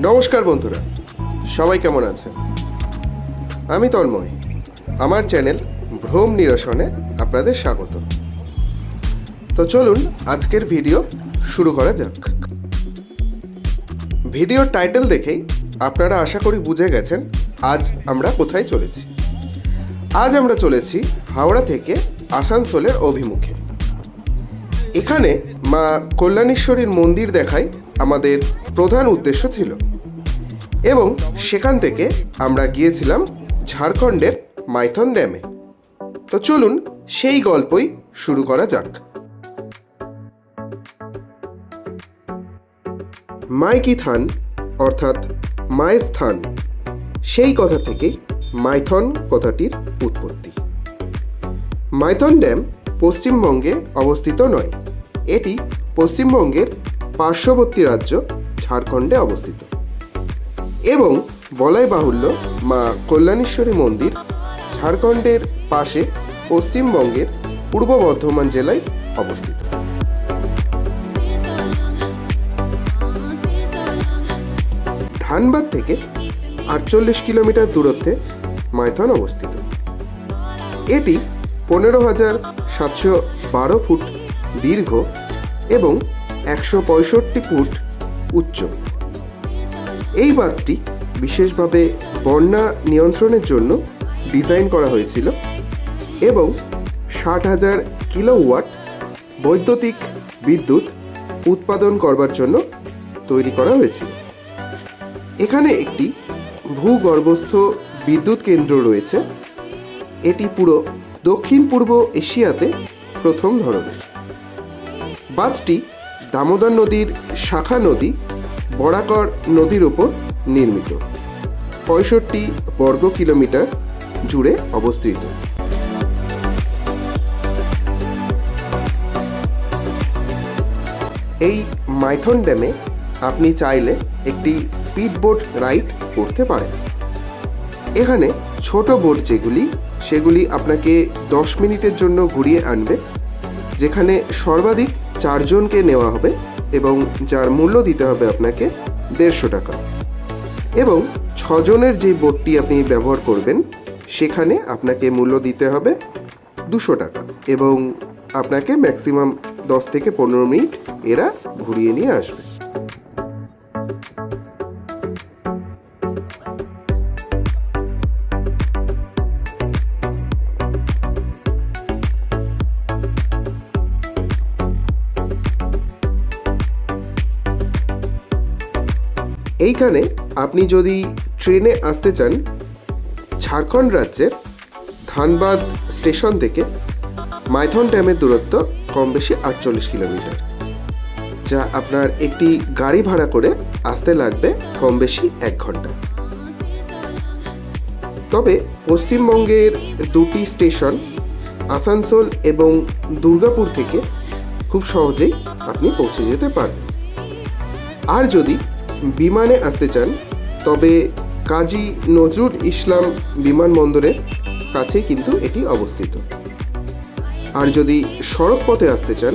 নমস্কার বন্ধুরা, সবাই কেমন আছেন? আমি তন্ময়, আমার চ্যানেল ভ্রম নিরসনে আপনাদের স্বাগত। তো চলুন আজকের ভিডিও শুরু করা যাক। ভিডিওর টাইটেল দেখেই আপনারা আশা করি বুঝে গেছেন আজ আমরা কোথায় চলেছি। আজ আমরা চলেছি হাওড়া থেকে আসানসোলের অভিমুখে। এখানে মা কল্যাণেশ্বরীর মন্দির দেখাই আমাদের প্রধান উদ্দেশ্য ছিল। এবং সেখান থেকে আমরা গিয়েছিলাম ঝাড়খণ্ডের মাইথন ড্যামে। তো চলুন সেই গল্পই শুরু করা যাক। মাইকি থান, অর্থাৎ মায়ের স্থান সেই কথা থেকেই মাইথন কথাটির উৎপত্তি। মাইথন ড্যাম পশ্চিমবঙ্গে অবস্থিত নয়, এটি পশ্চিমবঙ্গের পার্শ্ববর্তী রাজ্য ঝাড়খণ্ডে অবস্থিত। এবং বলাই বাহুল্য মা কল্যাণেশ্বরী মন্দির ঝাড়খণ্ডের পাশে পশ্চিমবঙ্গের পূর্ব বর্ধমান জেলায় অবস্থিত। ধানবাদ থেকে আটচল্লিশ কিলোমিটার দূরত্বে মাইথন অবস্থিত। এটি পনেরো হাজার সাতশো বারো ফুট দীর্ঘ এবং একশো পঁয়ষট্টি ফুট উচ্চ। এই বাঁধটি বিশেষভাবে বন্যা নিয়ন্ত্রণের জন্য ডিজাইন করা হয়েছিল এবং ষাট হাজার কিলোওয়াট বৈদ্যুতিক বিদ্যুৎ উৎপাদন করবার জন্য তৈরি করা হয়েছিল। এখানে একটি ভূগর্ভস্থ বিদ্যুৎ কেন্দ্র রয়েছে। এটি পুরো দক্ষিণ পূর্ব এশিয়াতে প্রথম ধরনের। বাঁধটি দামোদর নদীর শাখা নদী বরাকর নদীর ওপর নির্মিত। পঁয়ষট্টি বর্গ কিলোমিটার জুড়ে অবস্থিত। এই মাইথন ড্যামে আপনি চাইলে একটি স্পিড বোট রাইড করতে পারেন। এখানে ছোট বোট যেগুলি, সেগুলি আপনাকে দশ মিনিটের জন্য ঘুরিয়ে আনবে, যেখানে সর্বাধিক চারজনকে নেওয়া হবে। এবং যার মূল্য দিতে হবে আপনাকে দেড়শো টাকা। এবং ছজনের যে বোর্ডটি আপনি ব্যবহার করবেন, সেখানে আপনাকে মূল্য দিতে হবে দুশো টাকা এবং আপনাকে ম্যাক্সিমাম দশ থেকে পনেরো মিনিট এরা ঘুরিয়ে নিয়ে আসবে। এইখানে আপনি যদি ট্রেনে আসতে চান, ঝাড়খণ্ড রাজ্যের ধানবাদ স্টেশন থেকে মাইথন ড্যামের দূরত্ব কম বেশি আটচল্লিশ কিলোমিটার, যা আপনার একটি গাড়ি ভাড়া করে আসতে লাগবে কম বেশি এক ঘণ্টা। তবে পশ্চিমবঙ্গের দুটি স্টেশন, আসানসোল এবং দুর্গাপুর থেকে খুব সহজেই আপনি পৌঁছে যেতে পারবেন। আর যদি বিমানে আসতে চান, তবে কাজী নজরুল ইসলাম বিমানবন্দরের কাছে কিন্তু এটি অবস্থিত। আর যদি সড়ক পথে আসতে চান,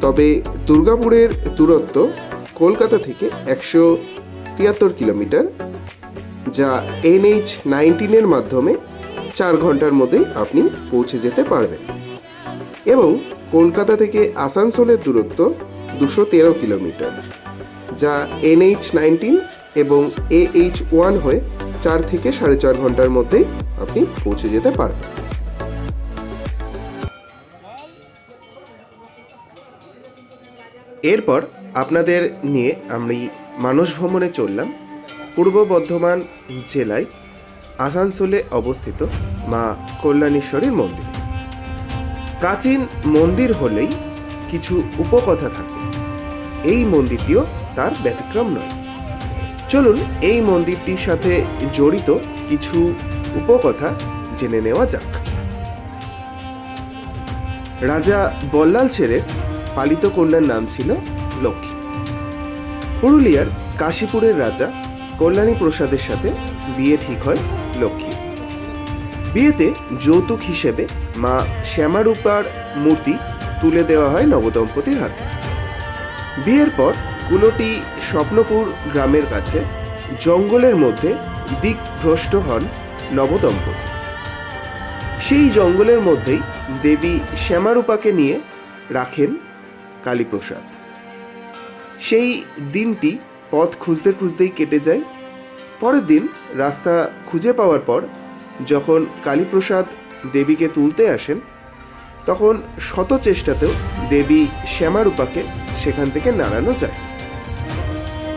তবে দুর্গাপুরের দূরত্ব কলকাতা থেকে একশো তিয়াত্তর কিলোমিটার, যা এনএইচ নাইনটিনের মাধ্যমে চার ঘণ্টার মধ্যেই আপনি পৌঁছে যেতে পারবেন। এবং কলকাতা থেকে আসানসোলের দূরত্ব দুশো তেরো কিলোমিটার। যা এনএইচ নাইনটিন এবং এইচ ওয়ান হয়ে চার থেকে সাড়ে চার ঘণ্টার মধ্যেই আপনি পৌঁছে যেতে পারবেন। এরপর আপনাদের নিয়ে আমি মানস ভ্রমণে চললাম পূর্ব বর্ধমান জেলায় আসানসোলে অবস্থিত মা কল্যাণেশ্বরীর মন্দির। প্রাচীন মন্দির হলেই কিছু উপকথা থাকে। এই মন্দিরটিও তার ব্যতিক্রম নয়। চলুন এই মন্দিরটির সাথে জড়িত কিছু উপকথা জেনে নেওয়া যাক। রাজা বল্লাল ছেড়ের পালিত কন্যার নাম ছিল লক্ষ্মী। পুরুলিয়ার কাশীপুরের রাজা কল্যাণী প্রসাদের সাথে বিয়ে ঠিক হয় লক্ষ্মী। বিয়েতে যৌতুক হিসেবে মা শ্যামারূপার মূর্তি তুলে দেওয়া হয় নবদম্পতির হাতে। বিয়ের পর কুলোটি স্বপ্নপুর গ্রামের কাছে। জঙ্গলের মধ্যে দিকভ্রষ্ট হন নবদম্পতি সেই জঙ্গলের মধ্যেই দেবী শ্যামারূপাকে নিয়ে রাখেন কালীপ্রসাদ। সেই দিনটি পথ খুঁজতে খুঁজতেই কেটে যায়। পরের দিন রাস্তা খুঁজে পাওয়ার পর যখন কালীপ্রসাদ দেবীকে তুলতে আসেন, তখন শত চেষ্টাতেও দেবী শ্যামারূপাকে সেখান থেকে নাড়ানো যায়।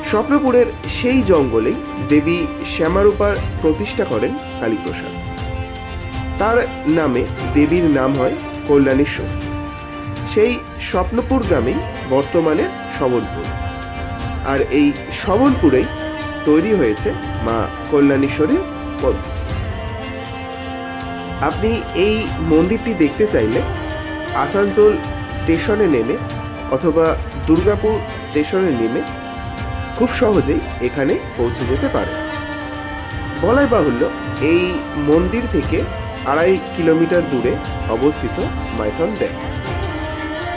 স্বপ্নপুরের সেই জঙ্গলেই দেবী শ্যামারূপার প্রতিষ্ঠা করেন কালীপ্রসাদ। তার নামে দেবীর নাম হয় কল্যাণেশ্বর। সেই স্বপ্নপুর গ্রামেই বর্তমানে সবলপুর আর এই সবলপুরেই তৈরি হয়েছে মা কল্যাণেশ্বরীর মন্দির। আপনি এই মন্দিরটি দেখতে চাইলে আসানসোল স্টেশনে নেমে অথবা দুর্গাপুর স্টেশনে নেমে খুব সহজেই এখানে পৌঁছে যেতে পারে। বলাই বাহুল্য, এই মন্দির থেকে আড়াই কিলোমিটার দূরে অবস্থিত মাইথন ড্যাম।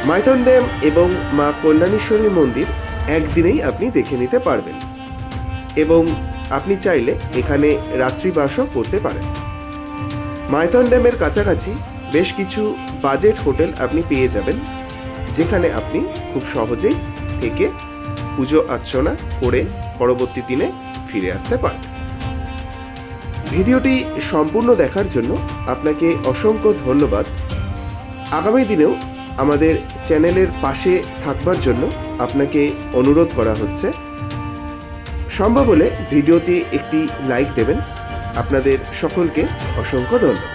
মাইথন ড্যাম এবং মা কল্যাণেশ্বরী মন্দির একদিনেই আপনি দেখে নিতে পারবেন। এবং আপনি চাইলে এখানে রাত্রিবাসও করতে পারেন। মাইথন ড্যামের কাছাকাছি বেশ কিছু বাজেট হোটেল আপনি পেয়ে যাবেন, যেখানে আপনি খুব সহজেই থেকে পুজো অর্চনা করে পরবর্তী দিনে ফিরে আসতে পারবেন ভিডিওটি সম্পূর্ণ দেখার জন্য আপনাকে অসংখ্য ধন্যবাদ। আগামী দিনেও আমাদের চ্যানেলের পাশে থাকবার জন্য আপনাকে অনুরোধ করা হচ্ছে। সম্ভব হলে ভিডিওতে একটি লাইক দেবেন। আপনাদের সকলকে অসংখ্য ধন্যবাদ।